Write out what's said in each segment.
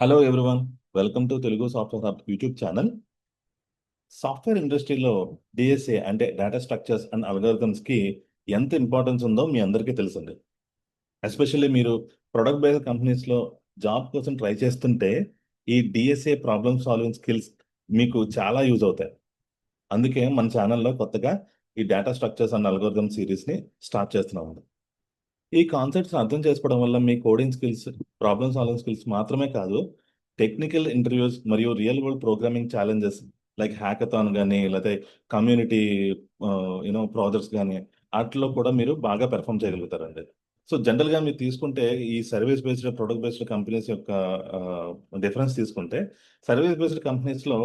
Hello everyone welcome to Telugu software hub YouTube channel software ఇండస్ట్రీలో DSA అంటే data structures and అల్గారిథమ్స్కి ఎంత importance ఉందో మీ అందరికీ తెలుసండి. ఎస్పెషల్లీ మీరు ప్రొడక్ట్ బేస్డ్ కంపెనీస్లో జాబ్ కోసం ట్రై చేస్తుంటే ఈ డిఎస్ఏ ప్రాబ్లమ్ సాల్వింగ్ స్కిల్స్ మీకు చాలా యూజ్ అవుతాయి. అందుకే మన ఛానల్లో కొత్తగా ఈ డేటా స్ట్రక్చర్స్ అండ్ అల్గోరిథమ్ సిరీస్ని స్టార్ట్ చేస్తున్నాము. ఈ కాన్సెప్ట్స్ అర్థం చేసుకోవడం వల్ల మీ coding skills problem solving skills మాత్రమే కాదు టెక్నికల్ ఇంటర్వ్యూస్ మరియు real world programming challenges like hackathon కానీ లేకపోతే కమ్యూనిటీ యూనో ప్రాజెక్ట్స్ కానీ వాటిలో కూడా మీరు బాగా పెర్ఫామ్ చేయగలుగుతారండి. సో జనరల్గా మీరు తీసుకుంటే ఈ service based product based companies యొక్క డిఫరెన్స్ తీసుకుంటే సర్వీస్ బేస్డ్ కంపెనీస్లో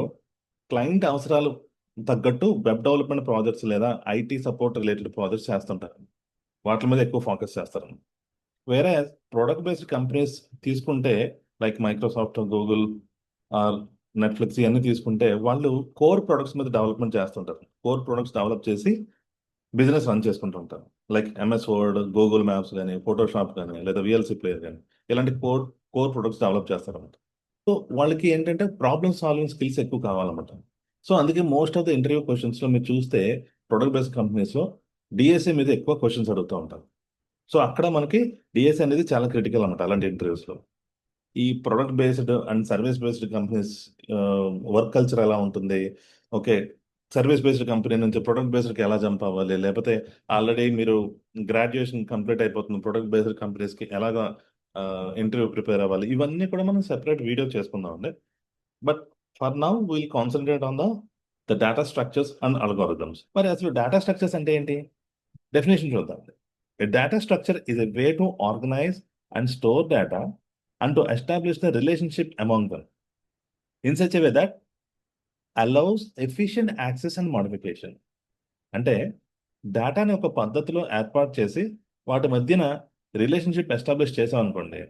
క్లయింట్ అవసరాలు తగ్గట్టు వెబ్ డెవలప్మెంట్ ప్రాజెక్ట్స్ లేదా ఐటీ సపోర్ట్ రిలేటెడ్ ప్రాజెక్ట్స్ చేస్తుంటారు. వాటి మీద ఎక్కువ ఫోకస్ చేస్తారు. వేరే ప్రోడక్ట్ బేస్డ్ కంపెనీస్ తీసుకుంటే like Microsoft Google or Netflix ఇవన్నీ తీసుకుంటే వాళ్ళు కోర్ ప్రొడక్ట్స్ మీద డెవలప్మెంట్ చేస్తుంటారు. కోర్ ప్రొడక్ట్స్ డెవలప్ చేసి business run చేసుకుంటుంటారు like MS Word Google Maps కానీ ఫోటోషాప్ కానీ లేదా విఎల్సి ప్లేయర్ కానీ ఇలాంటి కోర్ కోర్ ప్రొడక్ట్స్ డెవలప్ చేస్తారన్నమాట. సో వాళ్ళకి ఏంటంటే ప్రాబ్లమ్ సాల్వింగ్ స్కిల్స్ ఎక్కువ కావాలన్నమాట. సో అందుకే మోస్ట్ ఆఫ్ ద ఇంటర్వ్యూ క్వశ్చన్స్లో మీరు చూస్తే ప్రొడక్ట్ బేస్డ్ కంపెనీస్లో డిఎస్ఏ మీద ఎక్కువ క్వశ్చన్స్ అడుగుతూ ఉంటారు సో అక్కడ మనకి డిఎస్ఏ అనేది చాలా క్రిటికల్ అనమాట అలాంటి ఇంటర్వ్యూస్లో ఈ product based and service based companies work culture ఎలా ఉంటుంది? ఓకే సర్వీస్ బేస్డ్ కంపెనీ నుంచి ప్రొడక్ట్ బేస్డ్కి ఎలా జంప్ అవ్వాలి? లేకపోతే ఆల్రెడీ మీరు గ్రాడ్యుయేషన్ కంప్లీట్ అయిపోతుంది ప్రొడక్ట్ బేస్డ్ కంపెనీస్కి ఎలాగా ఇంటర్వ్యూ ప్రిపేర్ అవ్వాలి? ఇవన్నీ కూడా మనం సెపరేట్ వీడియో చేసుకుందాం అండి. But for now will concentrate on the the data structures and algorithms మరి అసలు డేటా స్ట్రక్చర్స్ అంటే ఏంటి? డెఫినేషన్ చూద్దాం. Data structure is a way to organize and store data and to establish the relationship among them. In such a way that allows efficient access and modification. అంటే డేటాని ఒక పద్ధతిలో ఏర్పాటు చేసి వాటి మధ్యన రిలేషన్షిప్ ఎస్టాబ్లిష్ చేసాం అనుకోండి.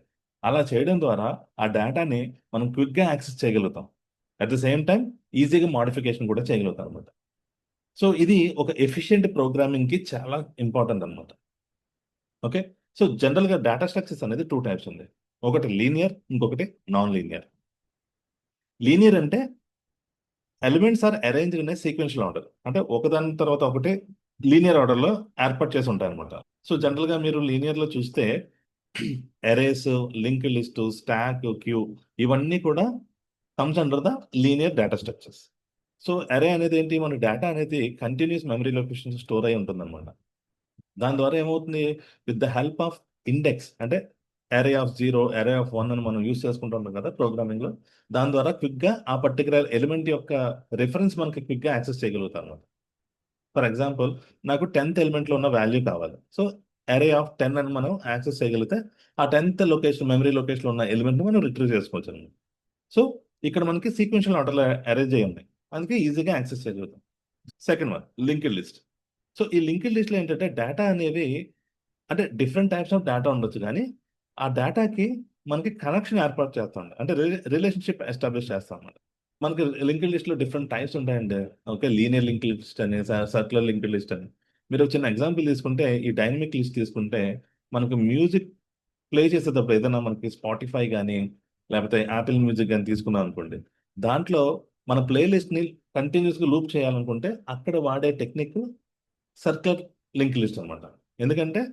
అలా చేయడం ద్వారా ఆ డేటాని మనం క్విక్గా యాక్సెస్ చేయగలుగుతాం. అట్ ద సేమ్ టైం ఈజీగా మాడిఫికేషన్ కూడా చేయగలుగుతాం అనమాట సో ఇది ఒక ఎఫిషియెంట్ ప్రోగ్రామింగ్కి చాలా ఇంపార్టెంట్ అనమాట ఓకే సో జనరల్గా డేటా స్ట్రక్చర్స్ అనేది టూ టైప్స్ ఉంది. ఒకటి లీనియర్ ఇంకొకటి నాన్ లీనియర్ లీనియర్ అంటే ఎలిమెంట్స్ ఆర్ అరేంజ్ అనే సీక్వెన్స్లో ఆర్డర్ అంటే ఒకదాని తర్వాత ఒకటి లీనియర్ ఆర్డర్లో ఏర్పాటు చేసి ఉంటాయి అనమాట సో జనరల్గా మీరు లీనియర్లో చూస్తే arrays link list stack queue ఇవన్నీ కూడా comes under the linear data structures so array అనేది ఏంటి మన డేటా అనేది కంటిన్యూస్ మెమరీ లొకేషన్ స్టోర్ అయి ఉంటుంది అనమాట దాని ద్వారా ఏమవుతుంది? With the help of index అంటే array of zero array of one అని మనం యూస్ చేసుకుంటుంటాం కదా ప్రోగ్రామింగ్లో దాని ద్వారా క్విక్గా ఆ పర్టికులర్ ఎలిమెంట్ యొక్క రిఫరెన్స్ మనకి క్విక్గా యాక్సెస్ చేయగలుగుతాం అనమాట ఫర్ ఎగ్జాంపుల్ నాకు టెన్త్ ఎలిమెంట్లో ఉన్న వాల్యూ కావాలి. సో అరే ఆఫ్ టెన్ అని మనం యాక్సెస్ చేయగలిగితే ఆ టెన్త్ లొకేషన్ మెమరీ లొకేషన్లో ఉన్న ఎలిమెంట్ మనం రిట్రీవ్ చేసుకోవచ్చు అనమాట సో ఇక్కడ మనకి సీక్వెన్షియల్ ఆర్డర్లో అరేంజ్ అయ్యి ఉన్నాయి. అందుకే ఈజీగా యాక్సెస్ చేయగలుగుతాం. Second one linked list. So ఈ లింక్డ్ లిస్ట్లో ఏంటంటే డేటా అనేవి అంటే డిఫరెంట్ టైప్స్ ఆఫ్ డేటా ఉండొచ్చు కానీ ఆ డేటాకి మనకి కనెక్షన్ ఏర్పాటు చేస్తాం అంటే రిలేషన్షిప్ ఎస్టాబ్లిష్ చేస్తాం అన్నమాట మనకి లింక్డ్ లిస్ట్లో డిఫరెంట్ టైప్స్ ఉంటాయండి. ఓకే లీనియర్ లింక్ లిస్ట్ అని సర్క్యులర్ లింక్డ్ లిస్ట్ అని. మీరు చిన్న ఎగ్జాంపుల్ తీసుకుంటే ఈ డైనమిక్ లిస్ట్ తీసుకుంటే మనకు మ్యూజిక్ ప్లే చేసేటప్పుడు ఏదైనా మనకి స్పాటిఫై కానీ లేకపోతే యాపిల్ మ్యూజిక్ కానీ తీసుకున్నాం అనుకోండి దాంట్లో మన ప్లేలిస్ట్ని కంటిన్యూస్గా లూప్ చేయాలనుకుంటే అక్కడ వాడే టెక్నిక్ సర్కిల్ లింక్ లిస్ట్ అనమాట ఎందుకంటే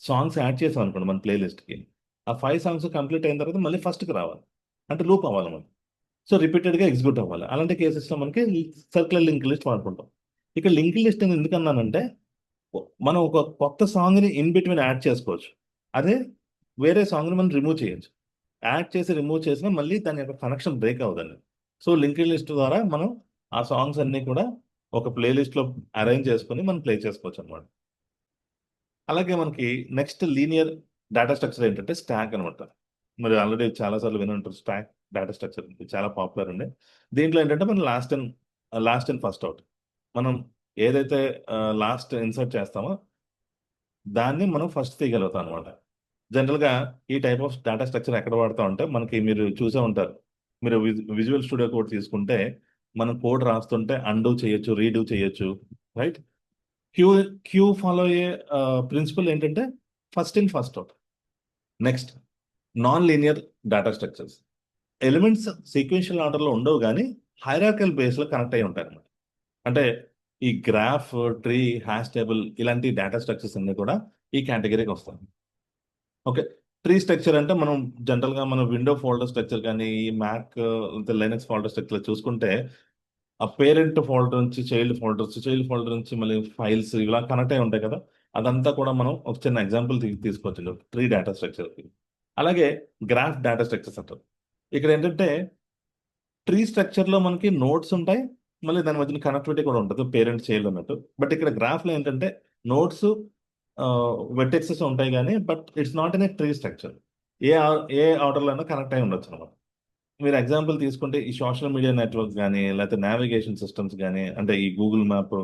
సాంగ్స్ యాడ్ చేసాం అనుకోండి మన ప్లేలిస్ట్కి ఆ ఫైవ్ సాంగ్స్ కంప్లీట్ అయిన తర్వాత మళ్ళీ ఫస్ట్కి రావాలి. అంటే లూప్ అవ్వాలి మనం. సో రిపీటెడ్గా ఎగ్జిక్యూట్ అవ్వాలి. అలాంటి కేసెస్లో మనకి సర్కిల్ లింక్ లిస్ట్ వాడుకుంటాం. ఇక్కడ లింక్ లిస్ట్ అని ఎందుకన్నానంటే మనం ఒక కొత్త సాంగ్ని ఇన్ బిట్వీన్ యాడ్ చేసుకోవచ్చు. అదే వేరే సాంగ్ని మనం రిమూవ్ చేయొచ్చు. యాడ్ చేసి రిమూవ్ చేసినా మళ్ళీ దాని యొక్క కనెక్షన్ బ్రేక్ అవుతుంది సో లింక్ లిస్ట్ ద్వారా మనం ఆ సాంగ్స్ అన్నీ కూడా ఒక ప్లేలిస్ట్లో అరేంజ్ చేసుకొని మనం ప్లే చేసుకోవచ్చు అనమాట అలాగే మనకి నెక్స్ట్ లీనియర్ డేటా స్ట్రక్చర్ ఏంటంటే స్టాక్ అనమాట మరి ఆల్రెడీ చాలాసార్లు విని ఉంటారు స్టాక్ డేటా స్ట్రక్చర్ చాలా పాపులర్ అండి దీంట్లో ఏంటంటే మనం last and last and first out మనం ఏదైతే లాస్ట్ ఇన్సర్ట్ చేస్తామో దాన్ని మనం ఫస్ట్ తీయగలుగుతాం అనమాట జనరల్గా ఈ టైప్ ఆఫ్ డేటా స్ట్రక్చర్ ఎక్కడ వాడుతూ ఉంటే మనకి మీరు చూసే ఉంటారు. మీరు విజువల్ స్టూడియో కోడ్ తీసుకుంటే మనం కోడ్ రాస్తుంటే అండూ చేయొచ్చు రీడూ చేయొచ్చు రైట్ క్యూ క్యూ ఫాలో అయ్యే ప్రిన్సిపల్ ఏంటంటే first in first out next non linear data structures elements sequential ఆర్డర్లో ఉండవు కానీ హైరాకల్ బేస్లో కనెక్ట్ అయి ఉంటాయి అనమాట అంటే ఈ గ్రాఫ్ ట్రీ హ్యాష్ టేబుల్ ఇలాంటి డేటా స్ట్రక్చర్స్ అన్ని కూడా ఈ కేటగిరీకి వస్తాయి. ఓకే ట్రీ స్ట్రక్చర్ అంటే మనం జనరల్గా మనం విండో ఫోల్డర్ స్ట్రక్చర్ కానీ ఈ మ్యాక్ లైనక్స్ ఫోల్డర్ స్ట్రక్చర్ చూసుకుంటే ఆ పేరెంట్ ఫోల్డర్ నుంచి చైల్డ్ ఫోల్డర్స్ చైల్డ్ ఫోల్డర్ నుంచి మళ్ళీ ఫైల్స్ ఇలా కనెక్ట్ అయి ఉంటాయి కదా. అదంతా కూడా మనం ఒక చిన్న ఎగ్జాంపుల్ తీసుకోవచ్చు ట్రీ డేటా స్ట్రక్చర్కి అలాగే గ్రాఫ్ డేటా స్ట్రక్చర్స్ అంటారు. ఇక్కడ ఏంటంటే ట్రీ స్ట్రక్చర్లో మనకి నోట్స్ ఉంటాయి మళ్ళీ దాని మధ్యన కనెక్టివిటీ కూడా ఉంటుంది పేరెంట్ చైల్డ్ అన్నట్టు. బట్ ఇక్కడ గ్రాఫ్లో ఏంటంటే నోట్స్ వెటెక్సెస్ ఉంటాయి కానీ but it's not in a tree structure a a ఆర్డర్లో అయినా కనెక్ట్ అయి ఉండొచ్చు అనమాట మీరు ఎగ్జాంపుల్ తీసుకుంటే ఈ సోషల్ మీడియా నెట్వర్క్ కానీ లేకపోతే నావిగేషన్ సిస్టమ్స్ కానీ అంటే ఈ గూగుల్ మ్యాప్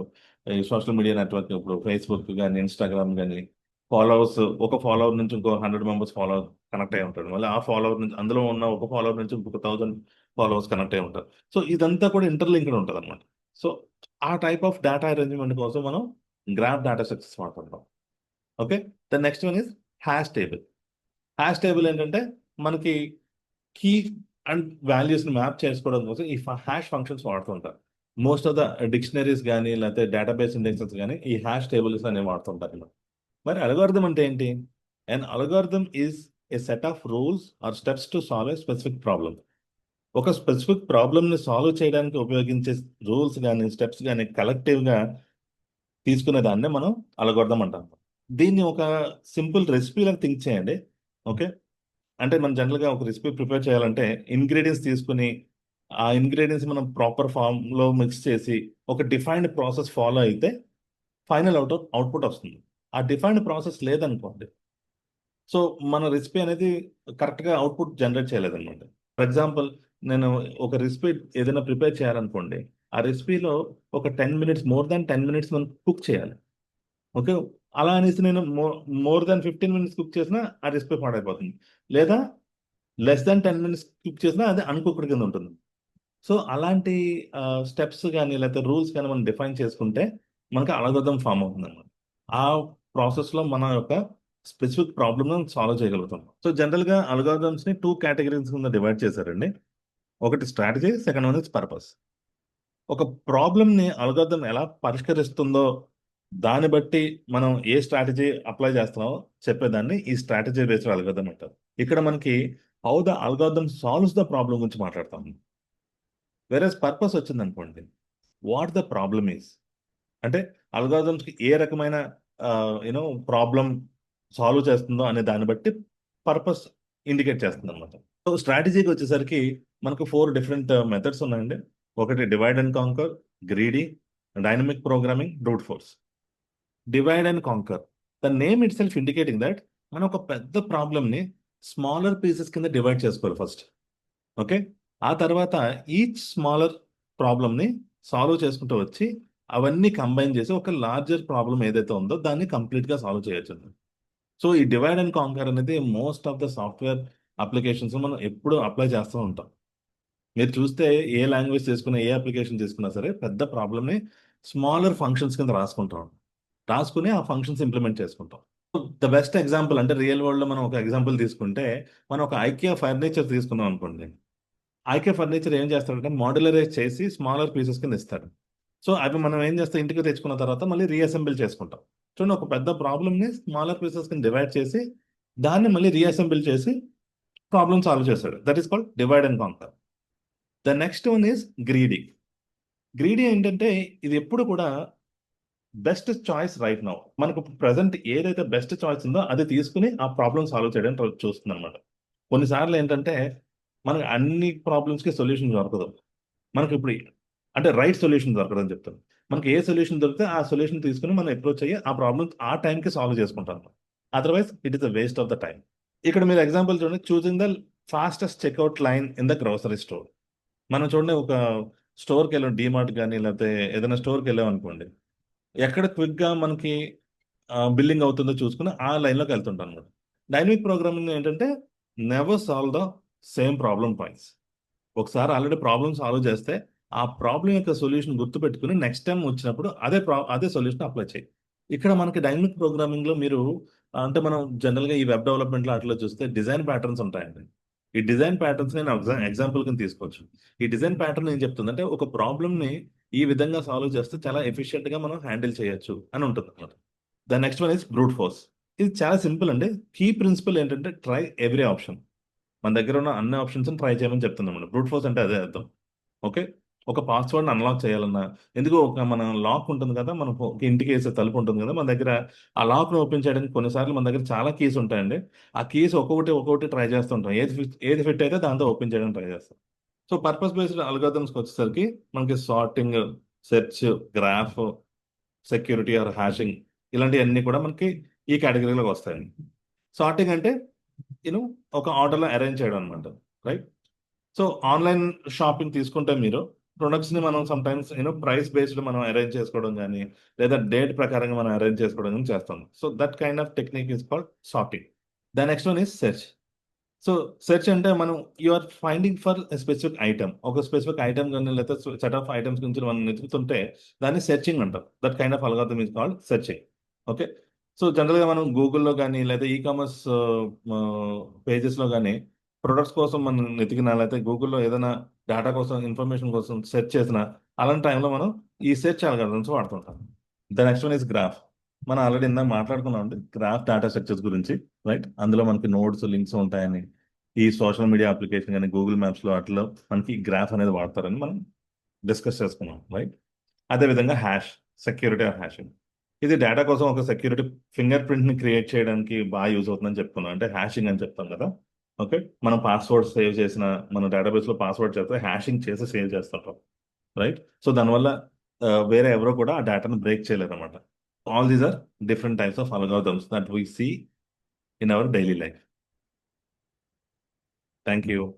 ఈ సోషల్ మీడియా నెట్వర్క్ ఇప్పుడు ఫేస్బుక్ కానీ ఇన్స్టాగ్రామ్ కానీ ఫాలోవర్స్ ఒక ఫాలోవర్ నుంచి ఇంకో హండ్రెడ్ మెంబర్స్ ఫాలో కనెక్ట్ అయి ఉంటాడు మళ్ళీ ఆ ఫాలోవర్ నుంచి అందులో ఉన్న ఒక ఫాలోవర్ నుంచి ఇంకొక థౌసండ్ ఫాలోవర్స్ కనెక్ట్ అయి ఉంటారు. సో ఇదంతా కూడా ఇంటర్లింక్డ్ ఉంటుంది అనమాట సో ఆ టైప్ ఆఫ్ డేటా అరేంజ్మెంట్ కోసం మనం గ్రాఫ్ డేటా స్ట్రక్చర్స్ మాట్లాడతాం okay the next one is hash table hash table ఏంటంటే మనకి కీ అండ్ వాల్యూస్ని మ్యాప్ చేసుకోవడం కోసం ఈ హ్యాష్ ఫంక్షన్స్ వాడుతుంటారు మోస్ట్ ఆఫ్ ద డిక్షనరీస్ కానీ లేకపోతే డేటాబేస్ ఇండెక్సెస్ కానీ ఈ హ్యాష్ టేబుల్స్ అనేవి వాడుతుంటారు ఇలా. మరి అలగార్థం అంటే ఏంటి? And algorithm is a set of rules or steps to solve a specific problem ఒక స్పెసిఫిక్ ప్రాబ్లమ్ని సాల్వ్ చేయడానికి ఉపయోగించే రూల్స్ కానీ స్టెప్స్ కానీ కలెక్టివ్గా తీసుకునే దాన్నే మనం అలగొడదాం అంటాం. దీన్ని ఒక సింపుల్ రెసిపీలకు థింక్ చేయండి. ఓకే? అంటే మనం జనరల్గా ఒక రెసిపీ ప్రిపేర్ చేయాలంటే ఇంగ్రీడియంట్స్ తీసుకుని ఆ ఇంగ్రీడియంట్స్ మనం ప్రాపర్ ఫామ్లో మిక్స్ చేసి ఒక డిఫైన్డ్ ప్రాసెస్ ఫాలో అయితే ఫైనల్ అవుట్ అవుట్పుట్ వస్తుంది. ఆ డిఫైన్డ్ ప్రాసెస్ లేదనుకోండి. సో మన రెసిపీ అనేది కరెక్ట్గా అవుట్పుట్ జనరేట్ చేయలేదనుకోండి ఫర్ ఎగ్జాంపుల్ నేను ఒక రెసిపీ ఏదైనా ప్రిపేర్ చేయాలనుకోండి ఆ రెసిపీలో ఒక ten minutes more than ten minutes మనం కుక్ చేయాలి. ఓకే? అలా అనేసి నేను more more than fifteen minutes cook చేసినా ఆ రెసిపీ పాడైపోతుంది లేదా less than ten minutes cook చేసినా అది అన్కుక్డ్ కింద ఉంటుంది. సో అలాంటి స్టెప్స్ కానీ లేకపోతే రూల్స్ కానీ మనం డిఫైన్ చేసుకుంటే మనకి అలగదం ఫామ్ అవుతుంది అనమాట ఆ ప్రాసెస్లో మన యొక్క స్పెసిఫిక్ ప్రాబ్లమ్ సాల్వ్ చేయగలుగుతాం. సో జనరల్గా అల్గారిథమ్స్ని టూ కేటగిరీస్ కింద డివైడ్ చేశారండి. ఒకటి strategy second one is purpose ఒక ప్రాబ్లమ్ని అల్గారిథం ఎలా పరిష్కరిస్తుందో దాన్ని బట్టి మనం ఏ స్ట్రాటజీ అప్లై చేస్తున్నామో చెప్పేదాన్ని ఈ స్ట్రాటజీ బేస్డ్ అల్గోదం అంటారు. ఇక్కడ మనకి how the algorithm solves the problem గురించి మాట్లాడతాం. వేరే పర్పస్ వచ్చింది అనుకోండి వాట్ ద ప్రాబ్లమ్ ఈస్ అంటే అల్గోదమ్స్కి ఏ రకమైన యూనో ప్రాబ్లం సాల్వ్ చేస్తుందో అనే దాన్ని బట్టి పర్పస్ ఇండికేట్ చేస్తుంది అనమాట సో స్ట్రాటజీకి వచ్చేసరికి మనకు ఫోర్ డిఫరెంట్ మెథడ్స్ ఉన్నాయండి. ఒకటి divide and conquer greedy dynamic programming brute force divide and conquer the name itself indicating that మనం ఒక పెద్ద ప్రాబ్లమ్ని స్మాలర్ పీసెస్ కింద డివైడ్ చేసుకోవాలి ఫస్ట్ ఓకే ఆ తర్వాత ఈచ్ స్మాలర్ ప్రాబ్లమ్ని సాల్వ్ చేసుకుంటూ వచ్చి అవన్నీ కంబైన్ చేసి ఒక లార్జర్ ప్రాబ్లం ఏదైతే ఉందో దాన్ని కంప్లీట్గా సాల్వ్ చేయొచ్చు. సో ఈ డివైడ్ అండ్ కాంకర్ అనేది most of the software applications మనం ఎప్పుడు అప్లై చేస్తూ ఉంటాం. మీరు చూస్తే ఏ లాంగ్వేజ్ తీసుకున్నా ఏ అప్లికేషన్ తీసుకున్నా సరే పెద్ద ప్రాబ్లమ్ని స్మాలర్ ఫంక్షన్స్ కింద రాసుకుంటాం రాసుకుని ఆ ఫంక్షన్స్ ఇంప్లిమెంట్ చేసుకుంటాం. ద బెస్ట్ ఎగ్జాంపుల్ అంటే రియల్ వరల్డ్లో మనం ఒక ఎగ్జాంపుల్ తీసుకుంటే మనం ఒక ఐకియా ఫర్నిచర్ తీసుకున్నాం అనుకోండి. ఐకియా ఫర్నిచర్ ఏం చేస్తాడంటే మాడ్యులరైజ్ చేసి స్మాలర్ పీసెస్ కింద ఇస్తాడు. సో అవి మనం ఏం చేస్తాం? ఇంటికి తెచ్చుకున్న తర్వాత మళ్ళీ రీఅసెంబుల్ చేసుకుంటాం. చూడండి ఒక పెద్ద ప్రాబ్లమ్ని స్మాలర్ పీసెస్ కింద డివైడ్ చేసి దాన్ని మళ్ళీ రీఅసెంబుల్ చేసి ప్రాబ్లమ్ సాల్వ్ చేస్తాడు. That is called divide and conquer the next one is greedy greedy ఏంటంటే ఇది ఎప్పుడు కూడా బెస్ట్ చాయిస్ రైట్ నౌ. మనకు ప్రజెంట్ ఏదైతే బెస్ట్ చాయిస్ ఉందో అది తీసుకుని ఆ ప్రాబ్లమ్ సాల్వ్ చేయడానికి చూస్తుంది అనమాట కొన్నిసార్లు ఏంటంటే మనకు అన్ని ప్రాబ్లమ్స్కి సొల్యూషన్ దొరకదు. మనకి ఇప్పుడు అంటే రైట్ సొల్యూషన్ దొరకదు అని చెప్తాను. మనకి ఏ సొల్యూషన్ దొరికితే ఆ సొల్యూషన్ తీసుకుని మనం అప్రోచ్ అయ్యి ఆ ప్రాబ్లమ్ ఆ టైంకి సాల్వ్ చేసుకుంటాం. Otherwise it is a waste of the time. ఇక్కడ మీరు ఎగ్జాంపుల్ చూడండి. Choosing the fastest checkout line in the grocery store. మనం చూడండి ఒక స్టోర్కి వెళ్ళాం డిమార్ట్ కానీ లేకపోతే ఏదైనా స్టోర్కి వెళ్ళాం అనుకోండి. ఎక్కడ క్విక్గా మనకి బిల్లింగ్ అవుతుందో చూసుకుని ఆ లైన్లోకి వెళ్తుంటాం అనమాట. డైనమిక్ ప్రోగ్రామింగ్ ఏంటంటే never solve the same problem points ఒకసారి ఆల్రెడీ ప్రాబ్లమ్ సాల్వ్ చేస్తే ఆ ప్రాబ్లం యొక్క సొల్యూషన్ గుర్తుపెట్టుకుని నెక్స్ట్ టైం వచ్చినప్పుడు అదే ప్రా అదే సొల్యూషన్ అప్లై చేయి. ఇక్కడ మనకి డైనమిక్ ప్రోగ్రామింగ్లో మీరు అంటే మనం జనరల్గా ఈ వెబ్ డెవలప్మెంట్లో అట్లా చూస్తే డిజైన్ ప్యాటర్న్స్ ఉంటాయండి. ఈ డిజైన్ ప్యాటర్న్స్ నేను ఎగ్జాంపుల్ కింద తీసుకోవచ్చు. ఈ డిజైన్ ప్యాటర్న్ ఏం చెప్తుంది అంటే ఒక ప్రాబ్లమ్ని ఈ విధంగా సాల్వ్ చేస్తే చాలా ఎఫిషియెంట్గా మనం హ్యాండిల్ చేయొచ్చు అని ఉంటుంది అనమాట the next one is brute force ఇది చాలా సింపుల్ అండి. కీ ప్రిన్సిపల్ ఏంటంటే ట్రై ఎవ్రీ ఆప్షన్ మన దగ్గర ఉన్న అన్ని ఆప్షన్స్ ట్రై చేయమని చెప్తున్నాం బ్రూట్ ఫోర్స్ అంటే అదే అర్థం. ఓకే ఒక పాస్వర్డ్ని అన్లాక్ చేయాలన్నా ఎందుకు ఒక మన లాక్ ఉంటుంది కదా మన ఒక ఇంటికి వేసే తలుపు ఉంటుంది కదా మన దగ్గర ఆ లాక్ను ఓపెన్ చేయడానికి కొన్నిసార్లు మన దగ్గర చాలా కీస్ ఉంటాయండి. ఆ కీస్ ఒక్కొక్కటి ఒక్కొక్కటి ట్రై చేస్తుంటాం ఏది ఫిట్ ఏది ఫిట్ అయితే దాంతో ఓపెన్ చేయడానికి ట్రై చేస్తాం. సో పర్పస్ బేస్డ్ అల్గోథమ్స్కి వచ్చేసరికి మనకి sorting search graph security or hashing ఇలాంటివన్నీ కూడా మనకి ఈ కేటగిరీలోకి వస్తాయండి. సార్టింగ్ అంటే నేను ఒక ఆర్డర్లో అరేంజ్ చేయడం అనమాట రైట్ సో ఆన్లైన్ షాపింగ్ తీసుకుంటే మీరు ప్రొడక్ట్స్ని మనం sometimes you know price based మనం అరేంజ్ చేసుకోవడం కానీ లేదా డేట్ ప్రకారంగా మనం అరేంజ్ చేసుకోవడం కానీ చేస్తాం. So that kind of technique is called sorting the next one is search so search అంటే మనం you are finding for specific item ఒక స్పెసిఫిక్ ఐటమ్ కానీ లేదా సెట్ ఆఫ్ ఐటమ్స్ గురించి మనం వెతుకుతుంటే దాన్ని సెర్చింగ్ అంటాం. That kind of algorithm is called searching okay so జనరల్గా మనం గూగుల్లో కానీ లేదా ఈ కామర్స్ పేజెస్లో కానీ ప్రొడక్ట్స్ కోసం మనం వెతికినా లేకపోతే గూగుల్లో ఏదైనా డేటా కోసం ఇన్ఫర్మేషన్ కోసం సెర్చ్ చేసినా అలాంటి టైంలో మనం ఈ search algorithms వాడుతుంటాం. The next one is graph మనం ఆల్రెడీ ఇందాక మాట్లాడుకున్నాం అండి గ్రాఫ్ డేటా స్ట్రక్చర్స్ గురించి రైట్ అందులో మనకి నోట్స్ లింక్స్ ఉంటాయని. ఈ సోషల్ మీడియా అప్లికేషన్ కానీ గూగుల్ మ్యాప్స్లో వాటిలో మనకి గ్రాఫ్ అనేది వాడతారని మనం డిస్కస్ చేసుకున్నాం రైట్ అదేవిధంగా హ్యాష్ సెక్యూరిటీ ఆఫ్ హ్యాషింగ్ ఇది డేటా కోసం ఒక సెక్యూరిటీ ఫింగర్ ప్రింట్ని క్రియేట్ చేయడానికి బాగా యూజ్ అవుతుందని చెప్పుకున్నాం. అంటే హ్యాషింగ్ అని చెప్తాం కదా. ఓకే మనం పాస్వర్డ్ సేవ్ చేసిన మన డేటాబేస్లో పాస్వర్డ్ చేస్తే హ్యాషింగ్ చేసి సేవ్ చేస్తుంటాం రైట్ సో దానివల్ల uh, వేరే ఎవరో కూడా ఆ డేటాను బ్రేక్ చేయలేరు అనమాట all these are different types of algorithms that we see in our daily life. Thank you.